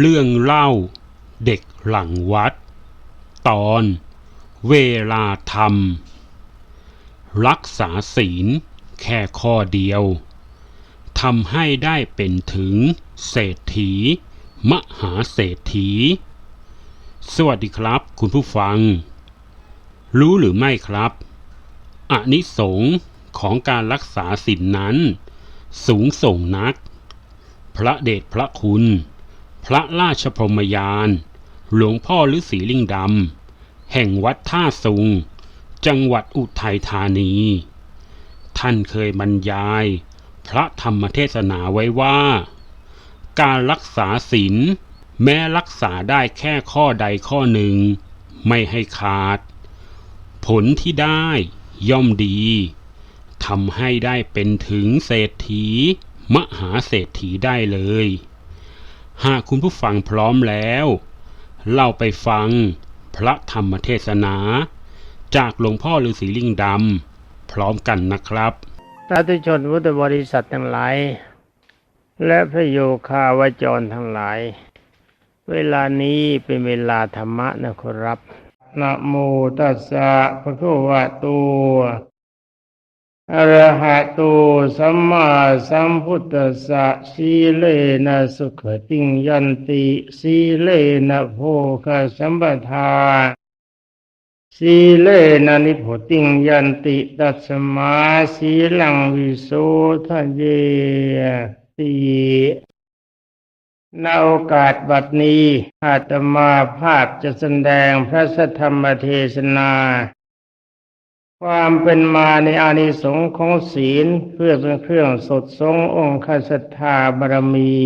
เรื่องเล่าเด็กหลังวัด ตอนเวลาทำรักษาศีลแค่ข้อเดียวทำให้ได้เป็นถึงเศรษฐี มหาเศรษฐี สวัสดีครับคุณผู้ฟัง รู้หรือไม่ครับอานิสงส์ของการรักษาศีลนั้น สูงส่งนัก พระเดชพระคุณ พระราชพรมยาน หลวงพ่อฤาษีลิงดำ แห่งวัดท่าสุง จังหวัดอุทัยธานี ท่านเคยบรรยาย พระธรรมเทศนาไว้ว่า การรักษาศีลแม้รักษาได้แค่ข้อใดข้อหนึ่ง ไม่ให้ขาด ผลที่ได้ย่อมดีทำให้ได้เป็นถึงเศรษฐี มหาเศรษฐีได้เลย หากคุณผู้ฟังพร้อมแล้ว เราไปฟังพระธรรมเทศนา จากหลวงพ่อฤาษีลิงดำพร้อมกันนะครับสาธุชนพุทธบริษัททั้งหลาย และพระโยคาวจรทั้งหลาย เวลานี้เป็นเวลาธรรมะนะครับนะโมตัสสะภะคะวะโต อรหะโตสัมมาสัมพุทธัสสะสีเลนะสุขติงยันติสีเลนะโภคสัมปทาสีเลนะนิพุติงยันติตัสมาสีลังวิโสทะเยติในโอกาสบัดนี้อาตมาภาพจะแสดงพระสธรรมเทศนา ความเป็นมาในอานิสงส์ของศีลเพื่อเป็นเครื่องสดทรงองค์ศรัทธาบารมี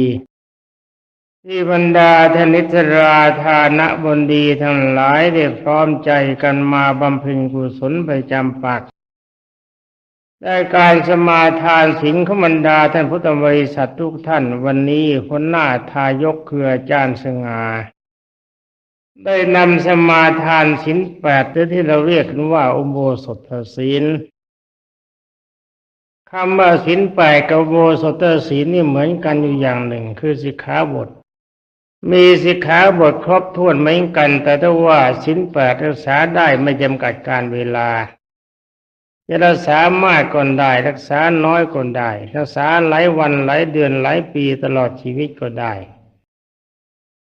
ที่บรรดาธนิตราธานะบนดีทั้งหลายได้พร้อมใจกันมาบำเพ็ญกุศลประจำปักได้การสมาทานสิงขบรรดาท่านพุทธบริษัททุกท่านวันนี้คนหน้าทายกคืออาจารย์สง่า ได้นำสมาทานสินแปดหรือที่เราเรียกกันว่าอุโบสถศีลคำว่าสินแปดกับอุโบสถศีลนี่เหมือนกันอยู่อย่างหนึ่ง คือสิกขาบท มีสิกขาบทครบถ้วนเหมือนกัน แต่ถ้าว่าสินแปดรักษาได้ไม่จำกัดการเวลาจะรักษามากก็ได้ รักษาน้อยก็ได้ รักษาหลายวันหลายเดือนหลายปีตลอดชีวิตก็ได้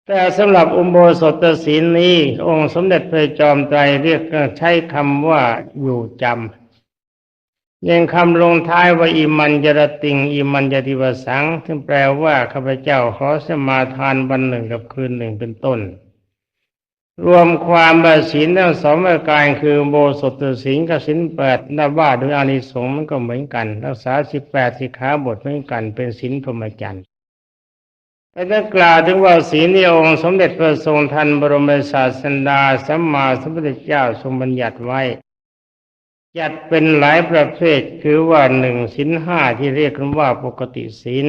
แต่สำหรับอุโบสถศีลนี้ องค์สมเด็จพระจอมไตรเรียกใช้คำว่าอยู่จำยังคำลงท้ายว่าอิมันจรติงอิมันจติวสังซึ่งแปลว่าข้าพเจ้าขอสมาทานวันหนึ่งกับคืนหนึ่งเป็นต้น รวมความบาศีลทั้งสองประการคืออุโบสถศีลกับศีลแปดนับว่าโดยอานิสงส์มันก็เหมือนกัน รักษาสิบแปดสิขาบทเหมือนกันเป็นศีลพรหมจรรย์ แต่ถ้กล่าวถึงว่าศีลในองค์สมเด็จพระทรงทันบรมศาสดาสัมมาสัมพุทธเจ้าทรงบัญญัติไว้ จัดเป็นหลายประเภทคือว่าหนึ่งศีลห้าที่เรียกกันว่าปกติศีล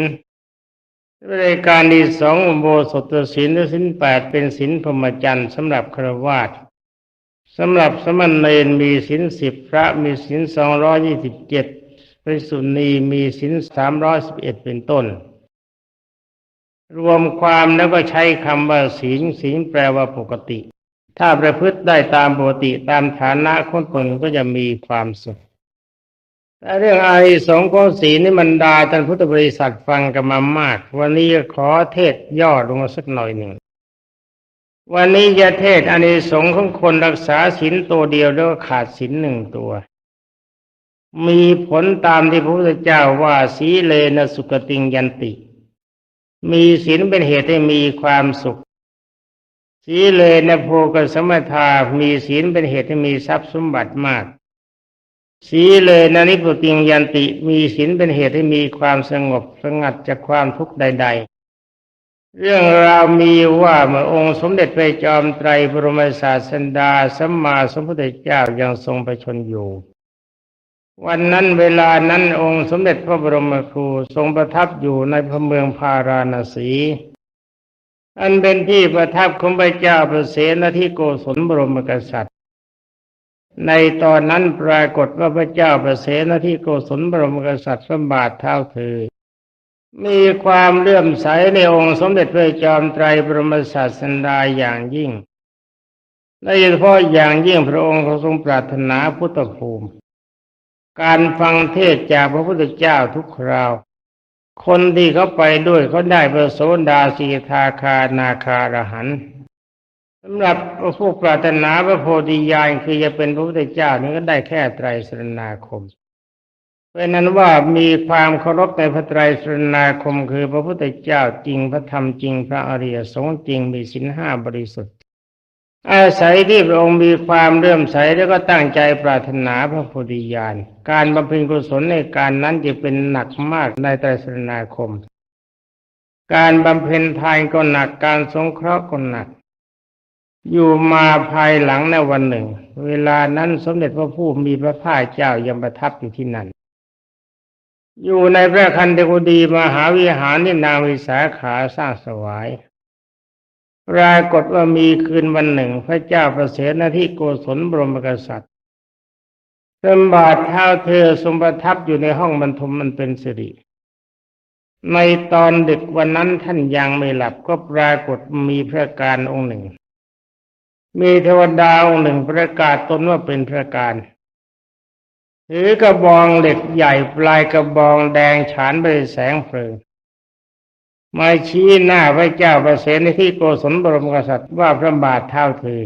รายการที่สองอุโบสถศีลหรือศีลแปดเป็นศีลพรหมจรรย์สำหรับครวาสสำหรับสมณเณรมีศีลสิบพระมีศีลสองร้อยี่สิบเจ็ดเป็นสุนีมีศีลสามร้อยสิบเอ็ดเป็นต้น รวมความแล้วก็ใช้คำว่าศีลศีลแปลว่าปกติ ถ้าประพฤติได้ตามปกติตามฐานะคนตนก็จะมีความสุขแต่เรื่องอานิสงของศีลนี่มันดาท่านพุทธบริษัทฟังกันมามาก วันนี้ขอเทศย่อลงมาสักหน่อยหนึ่ง วันนี้จะเทศอานิสงส์ของคนรักษาศีลตัวเดียวแล้วขาดศีลหนึ่งตัว มีผลตามที่พระพุทธเจ้าว่าสีเลนะสุกติงยันติ มีศีลเป็นเหตุให้มีความสุข สีเลนโพกสมทามีศีลเป็นเหตุให้มีทรัพย์สมบัติมาก สีเลนะนิพุติงยันติ มีศีลเป็นเหตุให้มีความสงบสงัดจากความทุกข์ใด ๆ เรื่องราวมีว่าเมื่อองค์สมเด็จพระจอมไตรบรมศาสดาสัมมาสัมพุทธเจ้ายังทรงประชนอยู่ วันนั้นเวลานั้นองค์สมเด็จพระบรมครูทรงประทับอยู่ในพระเมืองพาราณสี อันเป็นที่ประทับของพระเจ้าประเสนที่โกศลบรมกษัตริย์ ในตอนนั้นปรากฏว่าพระเจ้าประเสนที่โกศลบรมกษัตริย์สมบาทเท้าเธอ มีความเลื่อมใสในองค์สมเด็จพระจอมไตรบรมศาสดาอย่างยิ่งและโดยเฉพาะอย่างยิ่งพระองค์ทรงปรารถนาพุทธภูมิ การฟังเทศจากพระพุทธเจ้าทุกคราว คนที่เขาไปด้วยเขาได้พระโสดาสีทาคานาคารหันสำหรับผู้ปรารถนาพระโพธิญาณคือจะเป็นพระพุทธเจ้านี่ก็ได้แค่ไตรสรณาคม เพราะนั้นว่ามีความเคารพในพระไตรสรณาคม คือพระพุทธเจ้าจริงพระธรรมจริงพระอริยสงฆ์จริงมีสินห้าบริสุทธิ อาศัยที่พระองค์มีความเลื่มใสแล้วก็ตั้งใจปรารถนาพระโพธิญาณ การบำเพ็ญกุศลในการนั้นจะเป็นหนักมากในไตรสรณาคม การบำเพ็ญทานก็หนักการสงเคราะห์ก็หนัก อยู่มาภายหลังในวันหนึ่ง เวลานั้นสมเด็จพระผู้มีพระภาคเจ้ายังประทับอยู่ที่นั่น อยู่ในพระคันธกุฎีมหาวิหารที่นางวิสาขาสร้างสวาย ปรากฏว่ามีคืนวันหนึ่ง พระเจ้าประเสนที่โกศลบรมกษัตริย์เติมบาทเท้าเธอทรงประทับอยู่ในห้องบรรทมมันเป็นสิริ ในตอนดึกวันนั้นท่านยังไม่หลับก็ปรากฏมีพระการองค์หนึ่ง มีเทวดาองค์หนึ่งประกาศตนว่าเป็นพระการถือกระบองเหล็กใหญ่ปลายกระบองแดงฉานไปแสงเพลิง มาชี้หน้าพระเจ้าประเสนที่โกศลบรมกษัตริย์ว่าพระบาทเท่าเธอ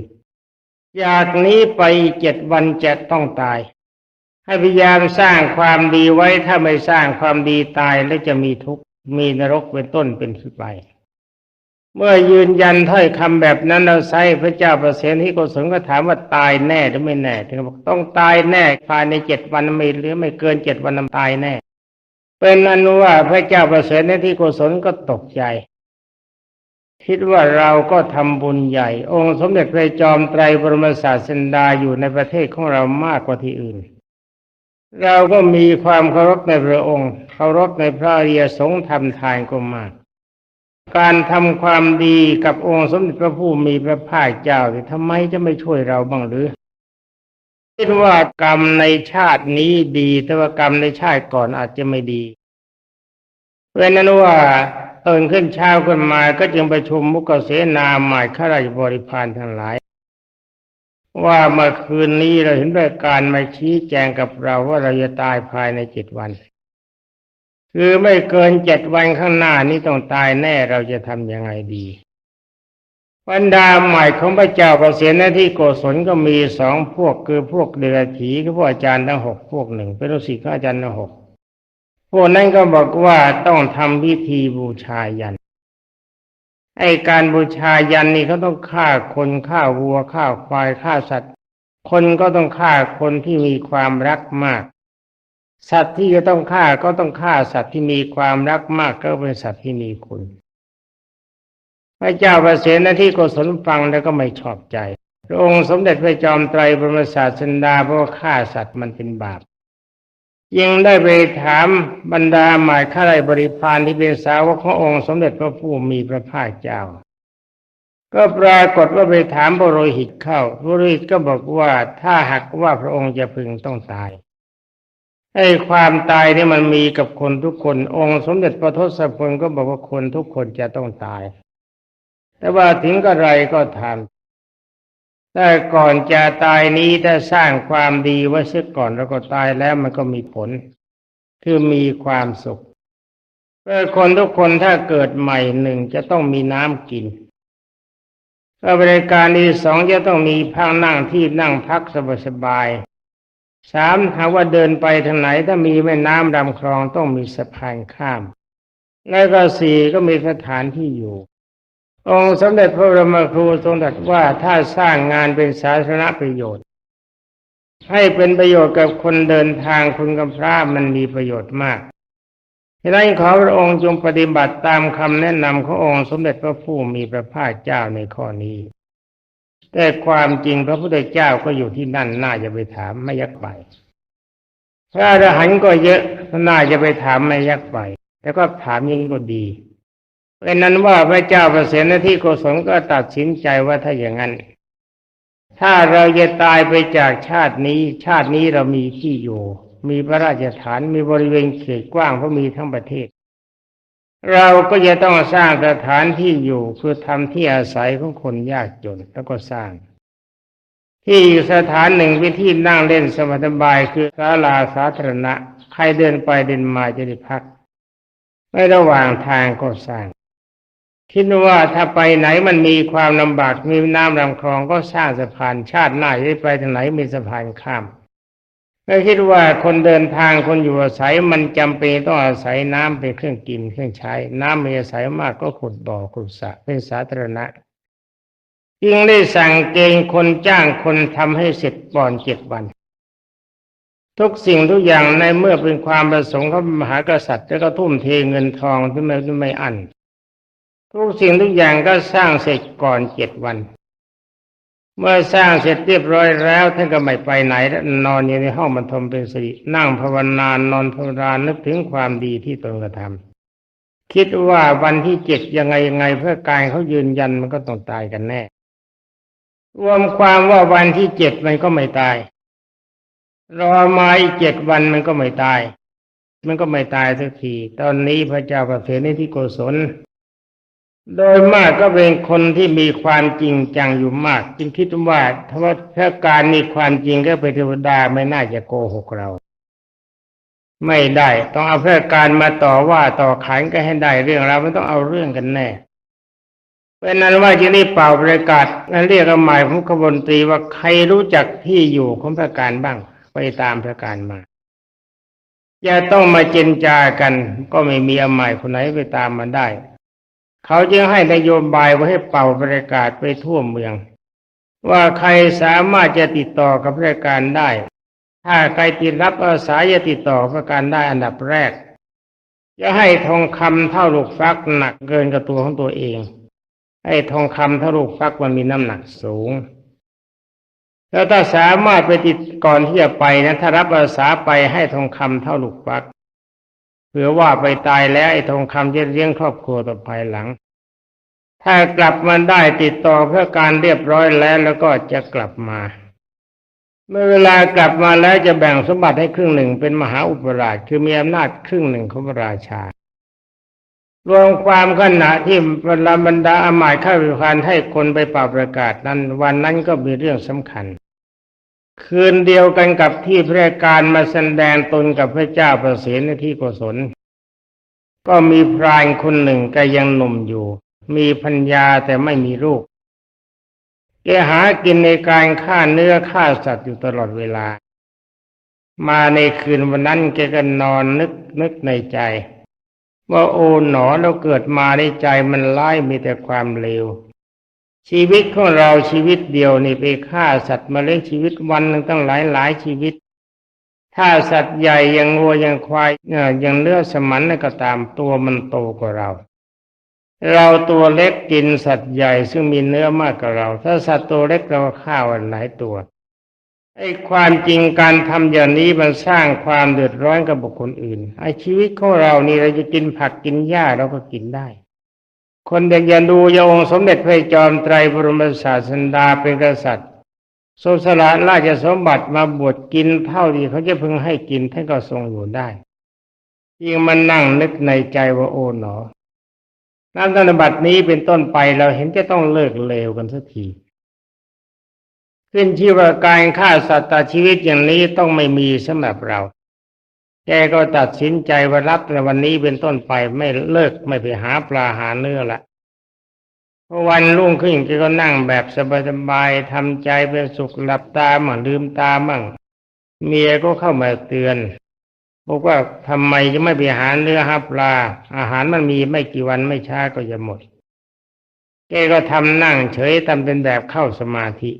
จากนี้ไปเจ็ดวันจะต้องตาย ให้พยายามสร้างความดีไว้ถ้าไม่สร้างความดีตายแล้วจะมีทุกข์มีนรกเป็นต้นเป็นขึ้นไป เมื่อยืนยันถ้อยคำแบบนั้นเราใช้พระเจ้าประเสนที่โกศลก็ถามว่าตายแน่หรือไม่แน่ถึงบอกต้องตายแน่ภายในเจ็ดวันไม่หรือไม่เกินเจ็ดวันนำตายแน่ เป็นอนุว่าพระเจ้าประเสริฐในที่โกศลก็ตกใจ คิดว่าเราก็ทำบุญใหญ่ องค์สมเด็จพระจอมไตรบรมศาสดาอยู่ในประเทศของเรามากกว่าที่อื่น เราก็มีความเคารพในพระองค์เคารพในพระอริยสงฆ์ทำทานก็มากการทำความดีกับองค์สมเด็จพระผู้มีพระภาคเจ้าที่ทำไมจะไม่ช่วยเราบ้างหรือ คิดว่ากรรมในชาตินี้ดี แต่ว่ากรรมในชาติก่อนอาจจะไม่ดี เพราะนั้นว่าเอินขึ้นเช้าขึ้นมาก็จึงประชุมมุกเสนาหมายข้าราชบริพารทั้งหลาย ว่าเมื่อคืนนี้เราเห็นรายการมาชี้แจงกับเราว่าเราจะตายภายในเจ็ดวัน คือไม่เกินเจ็ดวันข้างหน้านี้ต้องตายแน่เราจะทำยังไงดี บรรดาใหมายของพระเจ้าประเสนที่โกศลก็มีสองพวกคือพวกเดือถีคือพวกอาจารย์ทั้งหกพวกหนึ่งเป็นลูกศิษย์ของอาจารย์ทั้งหกพวกนั้นก็บอกว่าต้องทำพิธีบูชายันไอการบูชายันนี่เขาต้องฆ่าคนฆ่าวัวฆ่าควายฆ่าสัตว์ คนก็ต้องฆ่าคนที่มีความรักมาก สัตว์ที่จะต้องฆ่าก็ต้องฆ่าสัตว์ที่มีความรักมากก็เป็นสัตว์ที่มีคุณ พระเจ้าประเสนที่โกศลฟังแล้วก็ไม่ชอบใจพระองค์สมเด็จพระจอมไตรบรมศาสดาเพราะว่าฆ่าสัตว์มันเป็นบาปยังได้ไปถามบรรดาหมายข้าราชบริพารที่เป็นสาวกขององค์สมเด็จพระผู้มีพระภาคเจ้า ก็ปรากฏว่าไปถามบรหิตเข้าบรหิตก็บอกว่าถ้าหากว่าพระองค์จะพึงต้องตายไอ้ความตายนี่มันมีกับคนทุกคน องค์สมเด็จพระทศพลก็บอกว่าคนทุกคนจะต้องตาย แต่ว่าถึงกระไรก็ทำแต่ก่อนจะตายนี้ถ้าสร้างความดีไว้เสียก่อนแล้วก็ตายแล้วมันก็มีผล คือมีความสุขเพื่อคนทุกคนถ้าเกิดใหม่หนึ่งจะต้องมีน้ำกินก็บริการที่สองจะต้องมีพักนั่งที่นั่งพักสบายสามหากว่าเดินไปทางไหนถ้ามีแม่น้ำลำคลองต้องมีสะพานข้าม แล้วก็สี่ก็มีสถานที่อยู่ องค์สมเด็จพระบรมครูทรงตรัสว่าถ้าสร้างงานเป็นสาธารณประโยชน์ ให้เป็นประโยชน์กับคนเดินทางคุณกับพระมันมีประโยชน์มากฉะนั้นขอพระองค์จงปฏิบัติตามคำแนะนำขององค์สมเด็จพระผู้มีพระภาคเจ้าในข้อนี้ แต่ความจริงพระพุทธเจ้าก็อยู่ที่นั่นน่าจะไปถามไม่ยักไปพระอรหันต์ก็เยอะน่าจะไปถามไม่ยักไปแต่ก็ถามอยังนี้ก็ดี เป็นนั้นว่าพระเจ้าประเสนที่โกศลก็ตัดสินใจว่าถ้าอย่างนั้น ถ้าเราจะตายไปจากชาตินี้ ชาตินี้เรามีที่อยู่ มีพระราชฐานมีบริเวณเขตกว้างเพราะมีทั้งประเทศ เราก็จะต้องสร้างสถานที่อยู่คือทำที่อาศัยของคนยากจนแล้วก็สร้าง ที่สถานหนึ่งเป็นที่นั่งเล่นสบายคือศาลาสาธารณะใครเดินไปเดินมาจะได้พักในระหว่างทางก็สร้าง คิดว่าถ้าไปไหนมันมีความลำบากมีน้ำลำคลองก็สร้างสะพานชาติหน้าจะไปทางไหนมีสะพานข้ามไม่คิดว่าคนเดินทางคนอยู่อาศัยมันจำเป็นต้องอาศัยน้ำเป็นเครื่องกินเครื่องใช้ น้ำมีอาศัยมากก็ขุดบ่อขุดสระเป็นสาธารณะจึงได้สั่งเกณฑ์คนจ้างคนทำให้เสร็จก่อนเจ็ดวัน ทุกสิ่งทุกอย่างในเมื่อเป็นความประสงค์ของมหากษัตริย์แล้วก็ทุ่มเทเงินทองที่ไม่ไม่อั้น ทุกสิ่งทุกอย่างก็สร้างเสร็จก่อนเจ็ดวัน เมื่อสร้างเสร็จเรียบร้อยแล้วท่านก็ไม่ไปไหนแล้วนอนอยู่ในห้องบรรทมเป็นสิรินั่งภาวนานอนภาวนานึกถึงความดีที่ตนกระทำคิดว่าวันที่เจ็ดยังไงยังไงเพื่อการเขายืนยันมันก็ต้องตายกันแน่ รวมความว่าวันที่เจ็ดมันก็ไม่ตาย รอมาอีกเจ็ดวันมันก็ไม่ตายมันก็ไม่ตายสักที ตอนนี้พระเจ้าประเสริฐที่โกศล โดยมากก็เป็นคนที่มีความจริงจังอยู่มาก จึงคิดว่าถ้าว่าถ้าการมีความจริงก็เป็นเทวดาไม่น่าจะโกหกเรา ไม่ได้ต้องเอาเพื่อการมาต่อว่าต่อขานก็ให้ได้เรื่องเราไม่ต้องเอาเรื่องกันแน่เป็นนั้นว่าจะได้เป่าประกาศนั้นเรียกหมายของขบวนตรีว่าใครรู้จักที่อยู่ของพระการบ้าง ไปตามพระการมาอย่าต้องมาเจนจากัน ก็ไม่มีอมายคนไหนไปตามมาได้ เขาจึงให้นโยบายไว้ให้เป่าประกาศไปทั่วเมือง ว่าใครสามารถจะติดต่อกับพระการได้ ถ้าใครติดรับอาสาจะติดต่อพระการได้อันดับแรก จะให้ทองคำเท่าลูกฟักหนักเกินกับตัวของตัวเอง ให้ทองคำเท่าลูกฟักมันมีน้ำหนักสูงแล้วถ้าสามารถไปติดก่อนที่จะไปนะถ้ารับอาสาไปให้ทองคำเท่าลูกฟัก เผื่อว่าไปตายแล้วไอ้ทองคำจะเลี้ยงครอบครัวต่อภายหลัง ถ้ากลับมาได้ติดต่อเพื่อการเรียบร้อยแล้วแล้วก็จะกลับมา เมื่อเวลากลับมาแล้วจะแบ่งสมบัติให้ครึ่งหนึ่งเป็นมหาอุปราชคือมีอำนาจครึ่งหนึ่งของพระราชารวมความขณะที่บรรดาบรรดาอมาตย์ข้าราชการให้คนไปป่าประกาศนั้น วันนั้นก็มีเรื่องสำคัญ คืนเดียวกันกับที่พระการมาแสดงตนกับพระเจ้าประสเสนในที่โกศล ก็มีพรานคนหนึ่งแกยังหนุ่มอยู่ มีพัญญาแต่ไม่มีลูกแกหากินในการฆ่าเนื้อฆ่าสัตว์อยู่ตลอดเวลา มาในคืนวันนั้นแกก็นอนนึกนึกในใจ ว่าโอ๋หนอเราเกิดมาในใจมันร้ายมีแต่ความเลว ชีวิตของเราชีวิตเดียวนี่ไปฆ่าสัตว์มาเลี้ยงชีวิตวันหนึ่งตั้งหลายหลายชีวิต ถ้าสัตว์ใหญ่อยังงัวอยังควายเอ่ออยังเลือดสมันนั่นก็ตามตัวมันโตกว่าเรา เราตัวเล็กกินสัตว์ใหญ่ซึ่งมีเนื้อมากกว่าเรา ถ้าสัตว์ตัวเล็กเราฆ่าวันหลายตัวไอ้ความจริงการทำอย่างนี้มันสร้างความเดือดร้อนกับบุคคลอื่นไอ้ชีวิตของเรานี่เราจะกินผักกินหญ้าเราก็กินได้ คนอยากจะดูยองสมเด็จพระจอมไตรบรมศาสดาเป็นกษัตริย์ทรงสละราชสมบัติมาบวชกินเท่าที่เขาจะพึงให้กินท่านก็ทรงอยู่ได้ยิ่งมันนั่งนึกในใจว่าโอ๋หนอน้ำธนบัตรนี้เป็นต้นไปเราเห็นจะต้องเลิกเลวกันสักที ขึ้นชื่อว่าการฆ่าสัตว์ตัดชีวิตอย่างนี้ต้องไม่มีสำหรับเรา แกก็ตัดสินใจว่ารับในวันนี้เป็นต้นไปไม่เลิกไม่ไปหาปลาหาเนื้อละวันรุ่งขึ้นแกก็นั่งแบบสบายๆทำใจเป็นสุขหลับตามั่งลืมตามั่ง เมียก็เข้ามาเตือนบอกว่าทำไมจะไม่ไปหาเนื้อหาปลา อาหารมันมีไม่กี่วันไม่ช้าก็จะหมด แกก็ทำนั่งเฉยทำเป็นแบบเข้าสมาธิ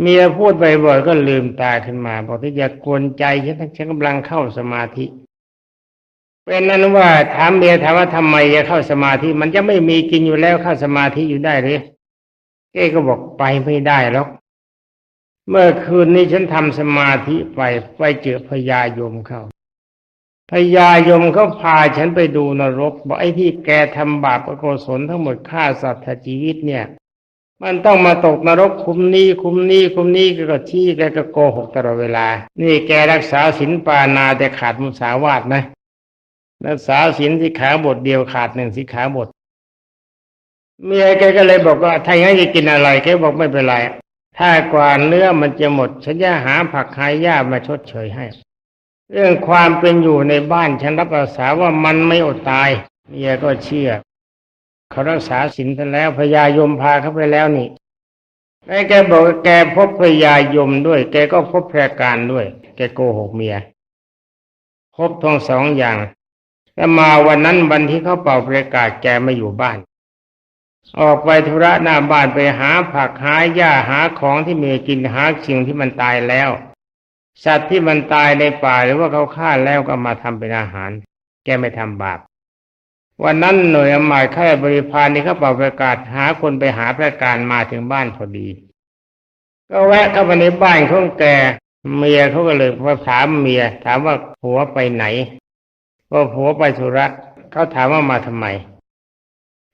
เมียพูดบ่อยๆก็ลืมตาขึ้นมา บอกที่อย่ากวนใจฉันฉันกำลังเข้าสมาธิ เป็นนั้นว่าถามเมียถามว่าทำไมจะเข้าสมาธิ มันจะไม่มีกินอยู่แล้วเข้าสมาธิอยู่ได้หรือแกก็บอกไปไม่ได้หรอกเมื่อคืนนี้ฉันทำสมาธิไปไปเจอพญายมเขาพญายมเขาพาฉันไปดูนรกบอกไอ้ที่แกทำบาปอกุศลทั้งหมดฆ่าสัตว์ชีวิตเนี่ย มันต้องมาตกนรกคุมนี้คุมนี้คุมนี้แกก็ชี้แกก็โกหกตลอดเวลา นี่แกรักษาศีลปานาแต่ขาดมุสาวาทนะ รักษาศีลสิขาบทเดียวขาดหนึ่งสิขาบท เมียแกก็เลยบอกว่าถ้าอย่างนั้จะกินอะไรแกบอกไม่เป็นไร ถ้ากว่าเนื้อมันจะหมด ฉันจะหาผักหายหญ้ามาชดเชยให้ เรื่องความเป็นอยู่ในบ้านฉันรับอาสาว่ามันไม่อดตาย เมียก็เชื่อ เขารักษาศีลกันแล้วพญายมพาเขาไปแล้วนี่แล้แกบอกแกพบพญายมด้วย แกก็พบแพรการด้วย แกโกหกเมียพบทั้งสองอย่างแล้วมาวันนั้นวันที่เขาเป่าประกาศแกไม่อยู่บ้าน ออกไปธุระหน้าบ้านไปหาผักหาหญ้าหาของที่มีกินหาสิ่งที่มันตายแล้ว สัตว์ที่มันตายในป่าหรือว่าเขาฆ่าแล้วก็มาทำเป็นอาหาร แกไม่ทำบาป วันนั้นหน่วยอำมาตย์ข้าบริพารนี่เขาเป่าประกาศหาคนไปหาประการมาถึงบ้านพอดี ก็แวะเข้าไปในบ้านของแกเมียเขาก็เลยมาถามเมีย ถามว่าผัวไปไหนว่าผัวไปธุระเขาถามว่ามาทำไม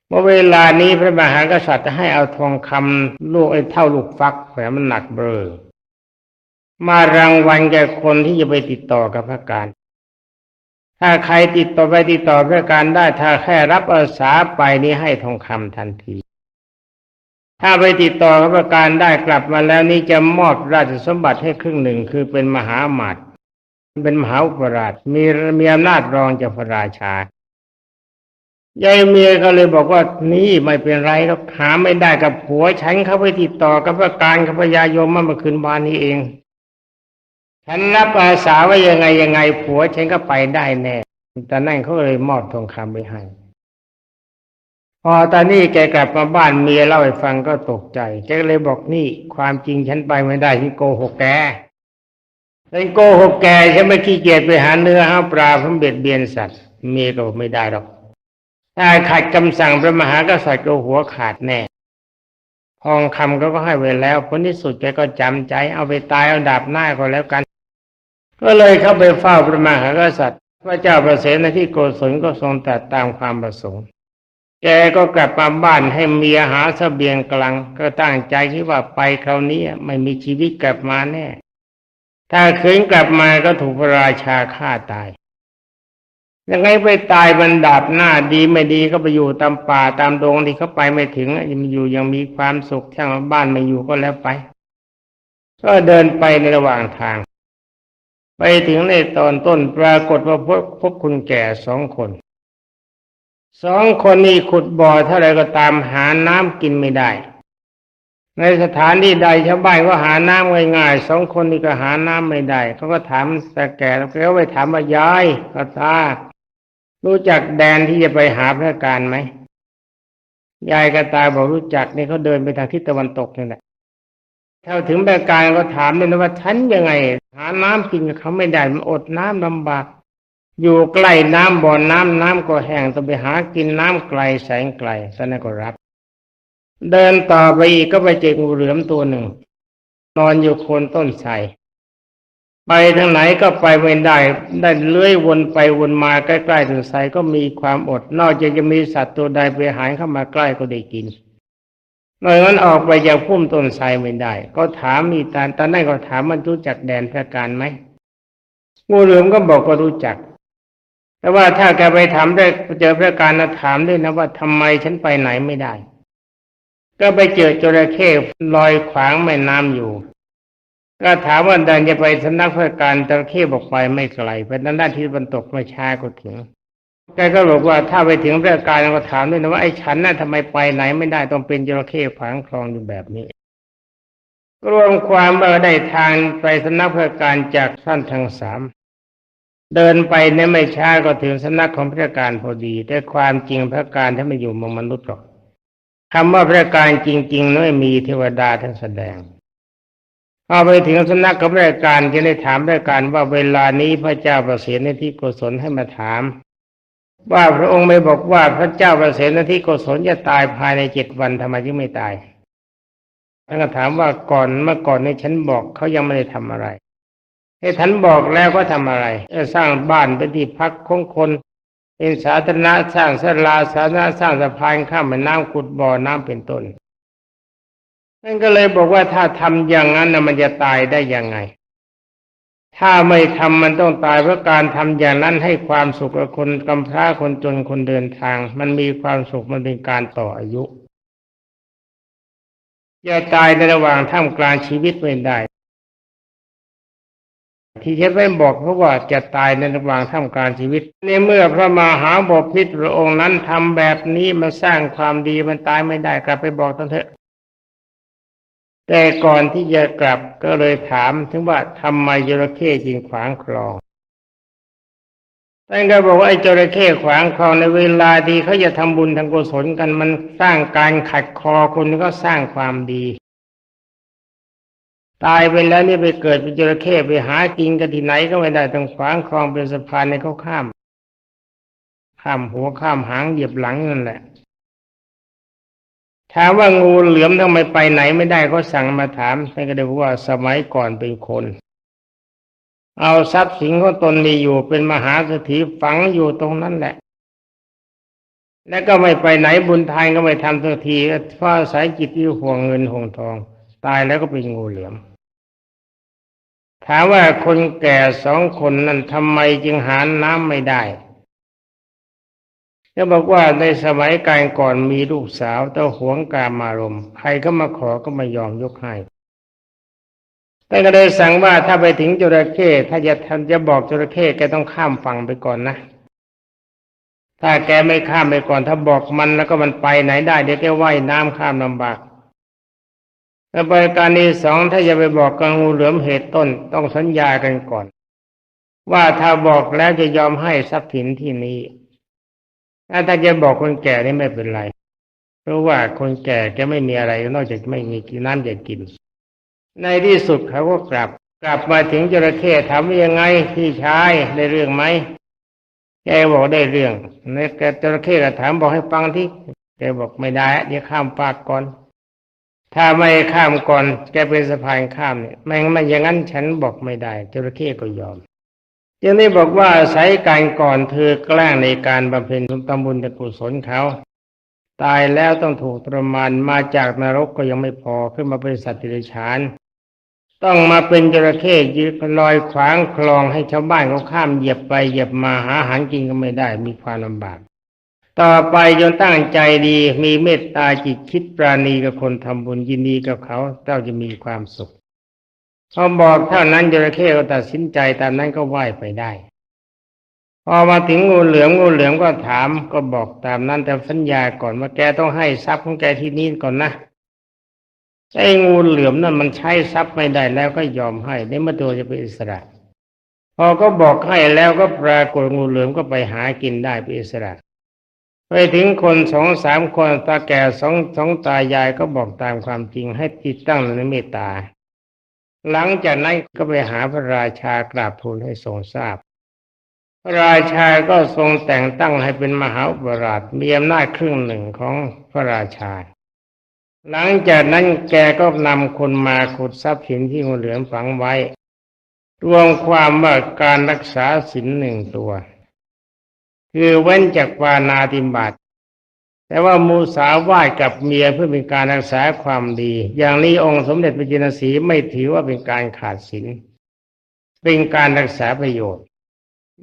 เมื่อเวลานี้พระมหากษัตริย์จะให้เอาทองคำลูกไอ้เท่าลูกฟักแหมมันหนักเบอมารางวัลแก่คนที่จะไปติดต่อกับพระการ ถ้าใครติดต่อไปติดต่อเพระการได้ถ้าแค่รับอาสาไปนี้ให้ทองคำทันที ถ้าไปติดต่อกับพระการได้กลับมาแล้วนี้จะมอบราชสมบัติให้ครึ่งหนึ่งคือเป็นมหาอมาตย์เป็นมหาอุปราชมีมีอำนาจรองจากพระราชายายเมียก็เลยบอกว่านี่ไม่เป็นไรหรอกหาไม่ได้กับผัวฉันเขาไปติดต่อกับพระการกับพระยายมมาเมื่อคืนวานนี้เอง ฉันรับอาสาว่ายังไงยังไงผัวฉันก็ไปได้แน่แต่นั่นเขาเลยมอบทองคำไปให้ พอตอนนี้แกกลับมาบ้านเมียเล่าให้ฟังก็ตกใจ แกก็เลยบอกนี่ ความจริงฉันไปไม่ได้ที่โกหกแกฉันโกหกแกฉันไม่ขี้เกียจไปหาเนื้อหาปลาเพื่อเบียดเบียนสัตว์ เมียก็บอกไม่ได้หรอก ถ้าขัดคำสั่งพระมหากษัตริย์ก็หัวขาดแน่ทองคำก็ก็ให้ไว้แล้วผลที่สุดแกก็จำใจเอาไปตายเอาดาบหน้าก็แล้วกัน ก็เลยเข้าไปเฝ้าพระมหากษัตริย์ พระเจ้าประเสนที่โกศลก็ทรงตัดตามความประสงค์แกก็กลับมาบ้านให้เมียหาเสบียงกลังก็ตั้งใจคิดว่าไปคราวนี้ไม่มีชีวิตกลับมาแน่ ถ้าคืนกลับมาก็ถูกพระราชาฆ่าตายยังไงไปตายบรรดาบหน้าดีไม่ดีก็ไปอยู่ตามป่าตามดงที่เขาไปไม่ถึงยังอยู่ยังมีความสุขช่างว่บ้านไม่อยู่ก็แล้วไป ก็เดินไปในระหว่างทาง ไปถึงในตอนต้นปรากฏว่าพบพบคุณแก่สองคนสองคนนี้ขุดบ่อเท่าไรก็ตามหาน้ำกินไม่ได้ ในสถานที่ใดชาวบ้านก็หาน้ำง่ายๆสองคนนี้ก็หาน้ำไม่ได้เขาก็ถามตาแก่แล้วเขาไปถามว่ายายกตารู้จักแดนที่จะไปหาพระการไหมยายกตาบอกรู้จักนี่เขาเดินไปทางทิศตะวันตกนี่แหละ เท่าถึงพระการก็ถามเลยนะว่าฉันยังไง หาน้ำกินกับเขาไม่ได้มันอดน้ำลำบากอยู่ใกล้น้ำบ่อน้ำน้ำก็แห้งต้องไปหากินน้ำไกลแสงไกลสนั่นก็รับ เดินต่อไปอีกก็ไปเจองูเหลือมตัวหนึ่ง นอนอยู่โคนต้นไทรไปทางไหนก็ไปไม่ได้ ได้เลื้อยวนไปวนมาใกล้ๆต้นไทรก็มีความอด นอกจากจะมีสัตว์ตัวใดไปหายเข้ามาใกล้ก็ได้กิน นอกนั้นออกไปจากพุ่มต้นไทรไม่ได้ ก็ถามมีตาตอนนั้นก็ถามมันรู้จักแดนพระการไหมงูเหลือมก็บอกก็รู้จัก แต่ว่าถ้าแกไปถามได้เจอพระการนะถามด้วยนะว่าทำไมฉันไปไหนไม่ได้ ก็ไปเจอจระเข้ลอยขวางแม่น้ำอยู่ ก็ถามว่าดันจะไปสำนักพระการจระเข้บอกไปไม่ไกลไปด้านด้านที่บรรตกไม่ช้าก็ถึง แกก็บอกว่าถ้าไปถึงพระการก็ถามด้วยนะว่าไอ้ฉันน่ะทำไมไปไหนไม่ได้ต้องเป็นจระเข้ขวางคลองอยู่แบบนี้ รวมความเออได้ทางไปสำนักพระการจากท่านทั้งสามเดินไปเนี่ยไม่ช้าก็ถึงสำนักของพระการพอดี แต่ความจริงพระการถ้าไม่อยู่มองมนุษย์หรอกคำว่าพระการจริงๆนั้นไม่มีเทวดาท่านแสดงเอาไปถึงสำนักของพระการจะได้ถามพระการว่าเวลานี้พระเจ้าประเสริฐในที่โกศลให้มาถาม ว่าพระองค์ไม่บอกว่าพระเจ้าประเสริฐในที่โกศลจะตายภายในเจ็ดวันทำไมจึงไม่ตายท่านก็ถามว่าก่อนเมื่อก่อนในฉันบอกเขายังไม่ได้ทำอะไรให้ท่านบอกแล้วก็ทำอะไรสร้างบ้านเป็นที่พักของคนเป็นสาธารณะสร้างสลาสาธารณะสร้างสะพานข้ามแม่น้ำขุดบ่อน้ำเป็นต้นนั่นก็เลยบอกว่าถ้าทำอย่างนั้นนะมันจะตายได้ยังไง ถ้าไม่ทำมันต้องตายเพราะการทำอย่างนั้นให้ความสุขกับคนกำพร้าคนจนคนเดินทาง มันมีความสุขมันเป็นการต่ออายุอย่าตายในระหว่างท่ามกลางชีวิตไม่ได้ ที่ฉันไม่บอกเพราะว่าจะตายในระหว่างท่ามกลางชีวิตในเมื่อพระมาหาบพิตรพระองค์นั้นทำแบบนี้มันสร้างความดีมันตายไม่ได้กลับไปบอกท่านเถอะ แต่ก่อนที่จะกลับก็เลยถามถึงว่าทำไมจระเข้จึงขวางคลองท่านก็บอกว่าไอ้จระเข้ขวางคลองในเวลาที่เขาจะทำบุญทางกุศลกันมันสร้างการขัดคอคนก็สร้างความดี ตายไปแล้วนี่ไปเกิดเป็นจระเข้ไปหากินกันที่ไหนก็ไม่ได้ต้องขวางคลองเป็นสะพานในเขาข้าม ข้ามหัวข้ามหางเหยียบหลังนั่นแหละ ถามว่างูเหลือมทำไมไปไหนไม่ได้ก็สั่งมาถามท่านก็ได้บอกว่าสมัยก่อนเป็นคน เอาทรัพย์สินของตนมีอยู่เป็นมหาเศรษฐีฝังอยู่ตรงนั้นแหละ แล้วก็ไม่ไปไหนบุญทานก็ไม่ทำสักทีเพราะอายจิตที่ห่วงเงินห่วงทอง ตายแล้วก็เป็นงูเหลือมถามว่าคนแก่สองคนนั้นทำไมจึงหาน้ำไม่ได้ ก็บอกว่าในสมัยการก่อนมีลูกสาวแต่หวงกามารมณ์ใครก็มาขอก็ไม่ยอมยกให้แต่ก็เลยสั่งว่าถ้าไปถึงจระเข้ถ้าจะทำจะบอกจระเข้แกต้องข้ามฝั่งไปก่อนนะ ถ้าแกไม่ข้ามไปก่อน ถ้าบอกมันแล้วก็มันไปไหนได้เดี๋ยวแกว่ายน้ำข้ามลำบากแล้วประการที่สองถ้าจะไปบอกกับงูเหลือมเหตุต้นต้องสัญญากันก่อน ว่าถ้าบอกแล้วจะยอมให้ทรัพย์สินที่นี้ ถ้าจะบอกคนแก่นี่ไม่เป็นไร เพราะว่าคนแก่แกไม่มีอะไรนอกจากไม่มีกินน้ำจะกิน ในที่สุดเขาก็กลับ กลับมาถึงจระเข้ถามว่ายังไงพี่ชายได้เรื่องไหมแกบอกได้เรื่องในแกจระเข้ก็ถามบอกให้ฟังที่แกบอกไม่ได้เดี๋ยวข้ามปากก่อน ถ้าไม่ข้ามก่อน แกเป็นสะพานข้ามเนี่ยไม่ไม่อย่างนั้นฉันบอกไม่ได้จระเข้ก็ยอม จึงได้บอกว่าอาศัยการก่อนเธอแกล้งในการบำเพ็ญสมตำบุญกุศลเขา ตายแล้วต้องถูกทรมานมาจากนรกก็ยังไม่พอขึ้นมาเป็นสัตว์ติรฉาน ต้องมาเป็นจระเข้ยืนลอยขวางคลองให้ชาวบ้านเขาข้ามเหยียบไปเหยียบมาหาอาหารกินก็ไม่ได้มีความลำบาก ต่อไปจนตั้งใจดีมีเมตตาจิตคิดปราณีกับคนทำบุญยินดีกับเขาเจ้าจะมีความสุข พอบอกเท่านั้นจระเข้ก็ตัดสินใจตามนั้นก็ว่ายไปได้ พอมาถึงงูเหลือมงูเหลือมก็ถามก็บอกตามนั้นแต่สัญญาก่อนว่าแกต้องให้ทรัพย์ของแกที่นี่ก่อนนะไอ้งูเหลือมนั่นมันใช้ทรัพย์ไม่ได้แล้วก็ยอมให้ในเมื่อตัวจะเป็นอิสระ พอก็บอกให้แล้วก็ปรากฏงูเหลือมก็ไปหากินได้เป็นอิสระไปถึงคนสองสามคนตาแก่สองสองตายายก็บอกตามความจริงให้จิตตั้งในเมตตา หลังจากนั้นก็ไปหาพระราชากราบทูลให้ทรงทราบ พระราชาก็ทรงแต่งตั้งให้เป็นมหาอุปราชมีอำนาจครึ่งหนึ่งของพระราชา หลังจากนั้นแกก็นำคนมาขุดทรัพย์สินที่งูเหลือมฝังไว้ รวมความว่าการรักษาศีลหนึ่งตัว คือเว้นจากปานาติบาต แต่ว่ามูสาวาดกับเมียเพื่อเป็นการรักษาความดี อย่างนี้องค์สมเด็จพระจินสีไม่ถือว่าเป็นการขาดศีลเป็นการรักษาประโยชน์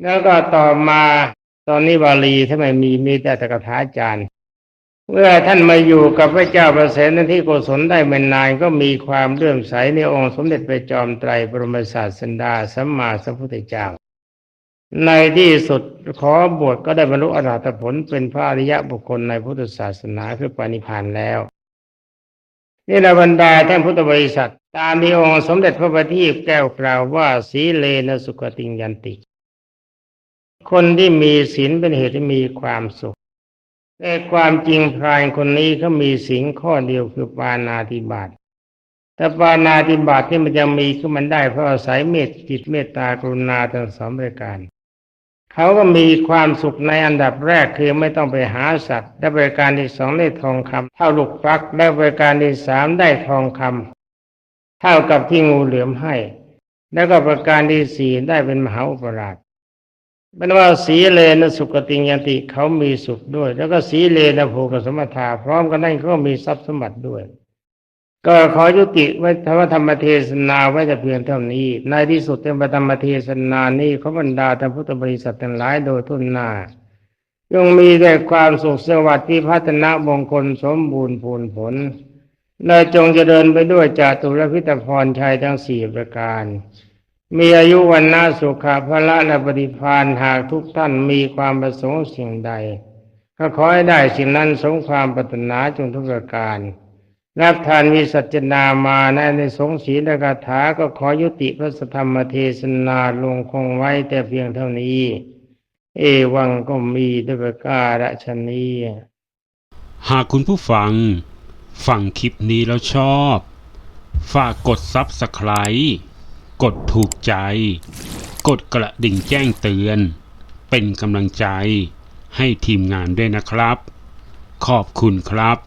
แล้วก็ต่อมาตอนนี้บาลีถ้าไมมีมีแต่ตกถาจารย์ เมื่อท่านมาอยู่กับพระเจ้าประเสริฐในที่โกศลได้ไม่นานก็มีความเลื่อมใสในองค์สมเด็จพระจอมไตรบรมศาสดาสัมมาสัมพุทธเจ้า ในที่สุดขอบวชก็ได้บรรลุอรหัตผลเป็นพระอริยะบุคคลในพุทธศาสนาคือปานิพานแล้ว นี่ละบรรดาท่านพุทธบริษัท ตามที่องค์สมเด็จพระบัณฑิตแก้วกล่าวว่าสีเลนะสุขติงยันติ คนที่มีศีลเป็นเหตุให้มีความสุข แต่ความจริงพรายคนนี้เขามีศีลข้อเดียวคือปานาติบาตแต่ปานาติบาตที่มันจะมีขึ้นมันได้เพราะอาศัยเมตจิตเมตตากรุณาทั้งสองประการ เขาก็มีความสุขในอันดับแรกคือไม่ต้องไปหาสัตว์และบริการที่สองได้ทองคำเท่าลูกฟักและบริการที่สามได้ทองคำเท่ากับที่งูเหลือมให้ แล้วก็ประการที่สี่ได้เป็นมหาอุปราชเป็นว่าสีเลนสุขติยันติเขามีสุขด้วย แล้วก็สีเลนะภูกสมถาพร้อมกันนั่นก็มีทรัพย์สมบัติด้วย ก็ขอยุติไว้ธรรมธรรมเทศนาไว้แต่เพียงเท่านี้ ในที่สุดเป็นธรรมเทศนานี้ขบรรดาท่านพุทธบริษัททั้งหลายโดยทุนน้าจงมีแต่ความสุขสวัสดิ์ที่พัฒนามงคลสมบูรณ์ผลผลและจงเจริญไปด้วยจาตุรพิตพรชัยทั้งสี่ประการ มีอายุวันนาสุขภละและปฏิพานหากทุกท่านมีความประสงค์สิ่งใด ก็ขอให้ได้สิ่งนั้นสมความปรารถนาจงทุกประการ รับทานมีสัจนามาในในสงฆ์ศีลกถาก็ขอยุติพระธรรมเทศนาลงคงไว้แต่เพียงเท่านี้ เอวังก็มีด้วยการฉนี้หากคุณผู้ฟัง ฟังคลิปนี้แล้วชอบ ฝากกด Subscribe กดถูกใจ กดกระดิ่งแจ้งเตือน เป็นกำลังใจให้ทีมงานด้วยนะครับ ขอบคุณครับ